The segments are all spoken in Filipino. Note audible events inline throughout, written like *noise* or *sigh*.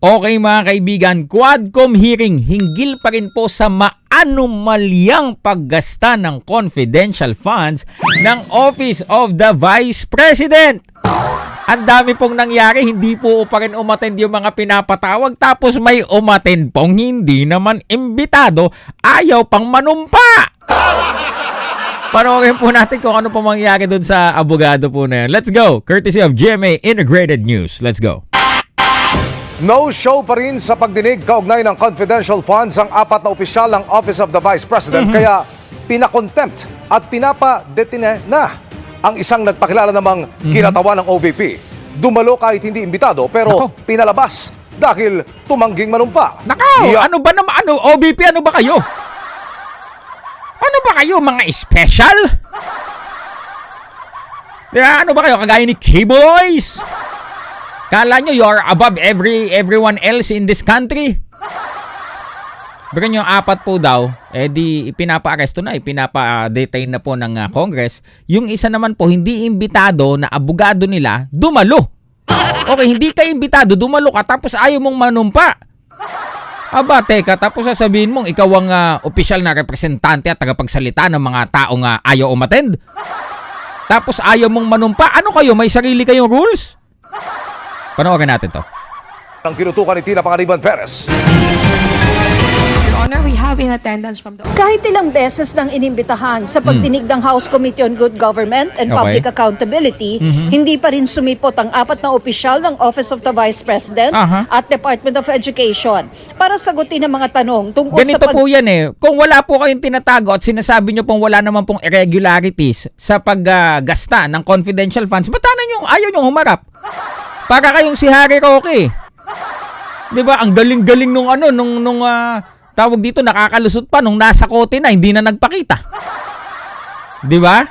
Okay mga kaibigan, Quadcom hearing hinggil pa rin po sa maanumalyang paggasta ng confidential funds ng Office of the Vice President. Ang dami pong nangyari, hindi po pa rin umattend yung mga pinapatawag tapos may umattend pong hindi naman imbitado, ayaw pang manumpa. Panoorin po natin kung ano po mangyari doon sa abogado po na yan. Let's go! Courtesy of GMA Integrated News. Let's go! No show pa rin sa pagdinig kaugnay ng confidential funds ang apat na opisyal ng Office of the Vice President kaya pinakontempt at pinapadetine na ang isang nagpakilala namang kinatawa ng OVP. Dumalo kahit hindi imbitado pero Nako. pinalabas dahil tumangging manumpa. Nakaw! Iya- Ano ba naman? Ano? OBP, ano ba kayo? Ano ba kayo? Mga special? Diba? Ano ba kayo? Kagaya ni K-Boys? Kala nyo you're above every everyone else in this country? Bigyan yung apat po daw, eh di ipinapa-aresto na, ipinapa-detain na po ng ah, Congress. Yung isa naman po, hindi imbitado na abogado nila, dumalo. Okay, hindi ka imbitado, dumalo ka, tapos ayaw mong manumpa. Aba, teka, tapos sasabihin mong ikaw ang ah, opisyal na representante at tagapagsalita ng mga taong ah, ayaw umattend. Tapos ayaw mong manumpa. Ano kayo? May sarili kayong rules? Panoorin natin to. Ang kinutukan ni Tina Pangaliban Perez. Your Honor, we have in attendance from the Kahit ilang beses nang inimbitahan sa pagdinig ng House Committee on Good Government and Okay. Public Accountability, hindi pa rin sumipot ang apat na opisyal ng Office of the Vice President Aha. at Department of Education para sagutin ang mga tanong tungkol Ganito sa pag- po yan eh. Kung wala po kayong tinatago at sinasabi nyo pong wala naman pong irregularities sa paggasta ng confidential funds, ba't ano nyo, ayaw nyo humarap? Para kayong si Harry Roque. 'Di ba? Ang galing-galing nung ano nung nung ah, tawag dito nakakalusot pa nung nasa kote na hindi na nagpakita. 'Di ba?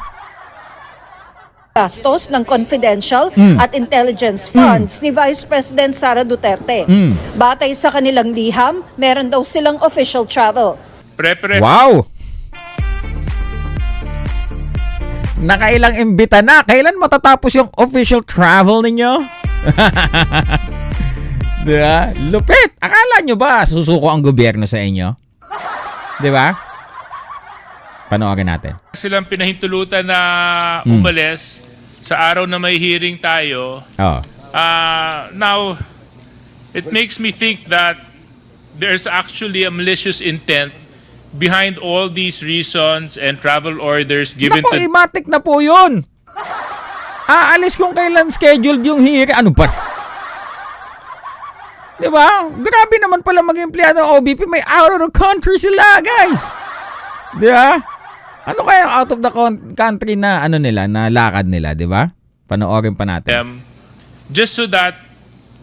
gastos ng confidential Hmm. at intelligence funds ni Vice President Sara Duterte. Hmm. Batay sa kanilang liham, meron daw silang official travel. Pre-pre. Wow. Nakailang imbita na. Kailan matatapos yung official travel ninyo? *laughs* diba? Lupit. Akala nyo ba susuko ang gobyerno sa inyo? Diba? Panoorin natin. Silang pinahintulutan na Hmm. umalis sa araw na may hearing tayo. Oh. Ah, now, it makes me think that there's actually a malicious intent behind all these reasons and travel orders given Naku, to imatik na po yun. Aalis kung kailan scheduled yung hearing. Ano ba? Di ba? Grabe naman pala maging empleyado ng OBP. May out of the country sila, guys. Di ba? Ano kaya ang out of the country na ano nila, na lakad nila, di ba? Panoorin pa natin. them just so that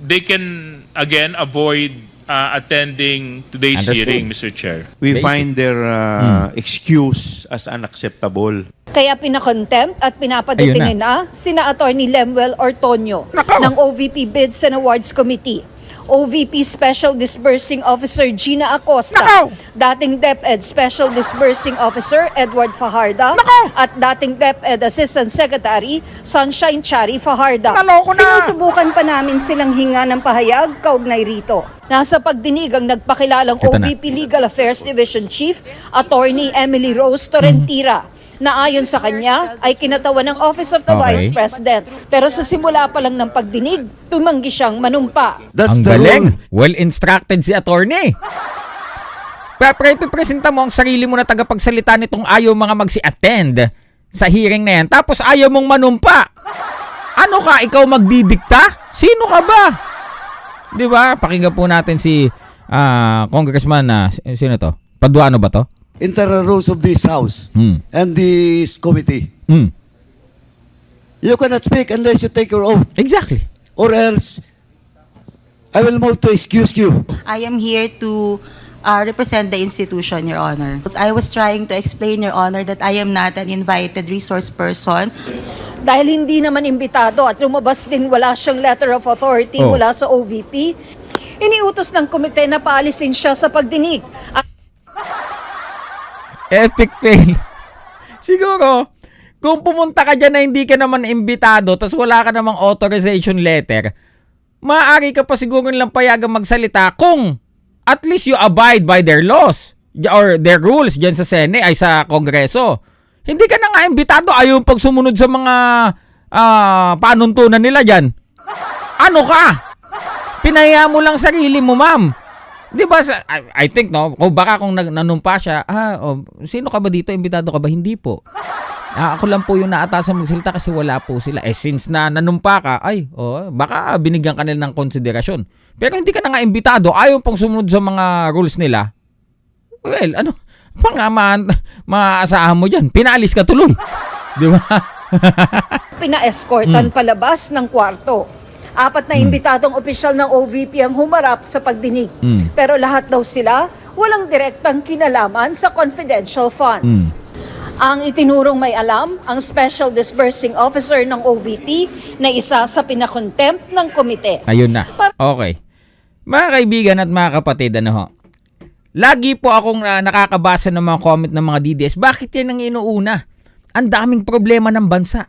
they can again avoid uh, attending today's Understood. hearing, Mr. Chair. we Basic. find their uh, excuse as unacceptable. Kaya pinakontempt at pinapadetine Ayun na sina Attorney Lemuel Ortonio Nako. ng OVP Bids and Awards Committee. OVP Special Disbursing Officer Gina Acosta, Nako. dating DepEd Special Disbursing Officer Edward Fajarda, at dating DepEd Assistant Secretary Sunshine Chari Fajarda. Naloko na. Sinusubukan pa namin silang hinga ng pahayag kaugnay rito. Nasa pagdinig ang nagpakilalang Ito na. OVP Legal Affairs Division Chief, Attorney Emily Rose Torrentira, na ayon sa kanya ay kinatawa ng Office of the Okay. Vice President. Pero sa simula pa lang ng pagdinig, tumanggi siyang manumpa. That's ang the galing. rule. Well instructed si attorney. Pre, presenta mo ang sarili mo na tagapagsalita nitong ayaw mga magsi-attend sa hearing na yan. Tapos ayaw mong manumpa. Ano ka? Ikaw magdidikta? Sino ka ba? Di ba? Pakinggan po natin si ah, Congressman na sino to? Paduano ba to? Internal rules of this House Hmm. and this committee. Hmm. You cannot speak unless you take your oath, Exactly. or else I will move to excuse you. I am here to uh, represent the institution, Your Honor. I was trying to explain, Your Honor, that I am not an invited resource person. Dahil hindi naman imbitado at lumabas din wala siyang letter of authority Oh. mula sa OVP, iniutos ng komite na paalisin siya sa pagdinig. Epic fail. *laughs* Siguro, kung pumunta ka dyan na hindi ka naman imbitado, tapos wala ka namang authorization letter, maaari ka pa siguro nilang payagang magsalita kung at least you abide by their laws or their rules dyan sa Sene ay sa Kongreso. Hindi ka na nga imbitado ayaw pag sumunod sa mga ah, panuntunan nila dyan. Ano ka? Pinaya mo lang sarili mo, ma'am. 'Di ba? sa- I, I think no, kung baka kung nag, nanumpa siya, ah, oh, sino ka ba dito? Imbitado ka ba? Hindi po. Ah, ako lang po yung naatasan magsalita kasi wala po sila. Eh since na nanumpa ka, ay, oh, baka binigyan ka nila ng konsiderasyon. Pero hindi ka na nga imbitado, ayaw pang sumunod sa mga rules nila. Well, ano, pang ma maaasahan mo dyan. Pinaalis ka tuloy. Di ba? *laughs* Pina-escortan palabas ng kwarto. Apat na imbitadong opisyal ng OVP ang humarap sa pagdinig. Mm. Pero lahat daw sila walang direktang kinalaman sa confidential funds. Ang itinurong may alam, ang Special Disbursing Officer ng OVP na isa sa pinakontempt ng komite. Ayun na. Okay. Mga kaibigan at mga kapatid, ano ho? Lagi po akong ah, nakakabasa ng mga comment ng mga DDS. Bakit yan ang inuuna? Ang daming problema ng bansa.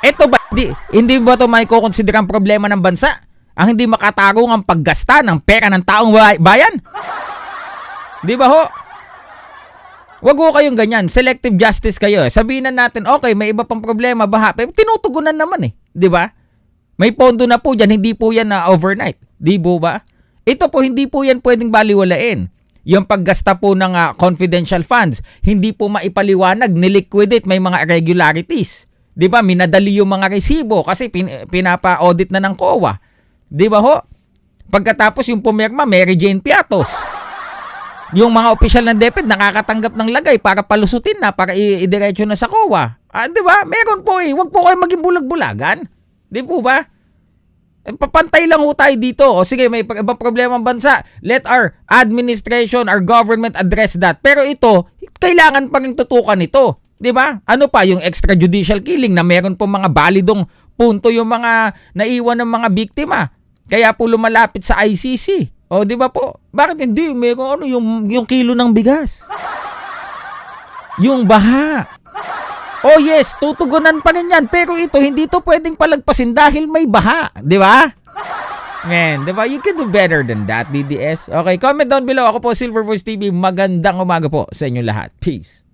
Ito ba, di, hindi ba ito may kukonsiderang problema ng bansa? Ang hindi makatarong ang paggasta ng pera ng taong bay- bayan? Di ba ho? Wag ho kayong ganyan. Selective justice kayo. Sabihin na natin, okay, may iba pang problema, baha. Pero tinutugunan naman eh. Di ba? May pondo na po dyan, hindi po yan na overnight. Di po ba? Ito po, hindi po yan pwedeng baliwalain. Yung paggasta po ng ah, confidential funds, hindi po maipaliwanag, niliquidate, may mga irregularities. Di ba? Minadali yung mga resibo kasi pin- pinapa-audit na ng COA. Di ba ho? Pagkatapos yung pumirma, Mary Jane Piatos. Yung mga opisyal ng DepEd nakakatanggap ng lagay para palusutin na, para idiretso na sa COA. Ah, di ba? Meron po eh. Huwag po kayo maging bulag-bulagan. Di po ba? Eh, Papantay lang ho tayo dito. O sige, may ibang problema ang bansa. Let our administration, our government address that. Pero ito, kailangan pa rin tutukan ito. Di ba? Ano pa yung extrajudicial killing na meron po mga balidong punto yung mga naiwan ng mga biktima. Kaya po lumalapit sa ICC. O di ba po? Bakit hindi? Meron ano yung, yung kilo ng bigas. Yung baha. Oh yes, tutugunan pa rin yan. Pero ito, hindi to pwedeng palagpasin dahil may baha. Di ba? Man, di ba? You can do better than that, DDS. Okay, comment down below. Ako po, Silver Voice TV. Magandang umaga po sa inyo lahat. Peace.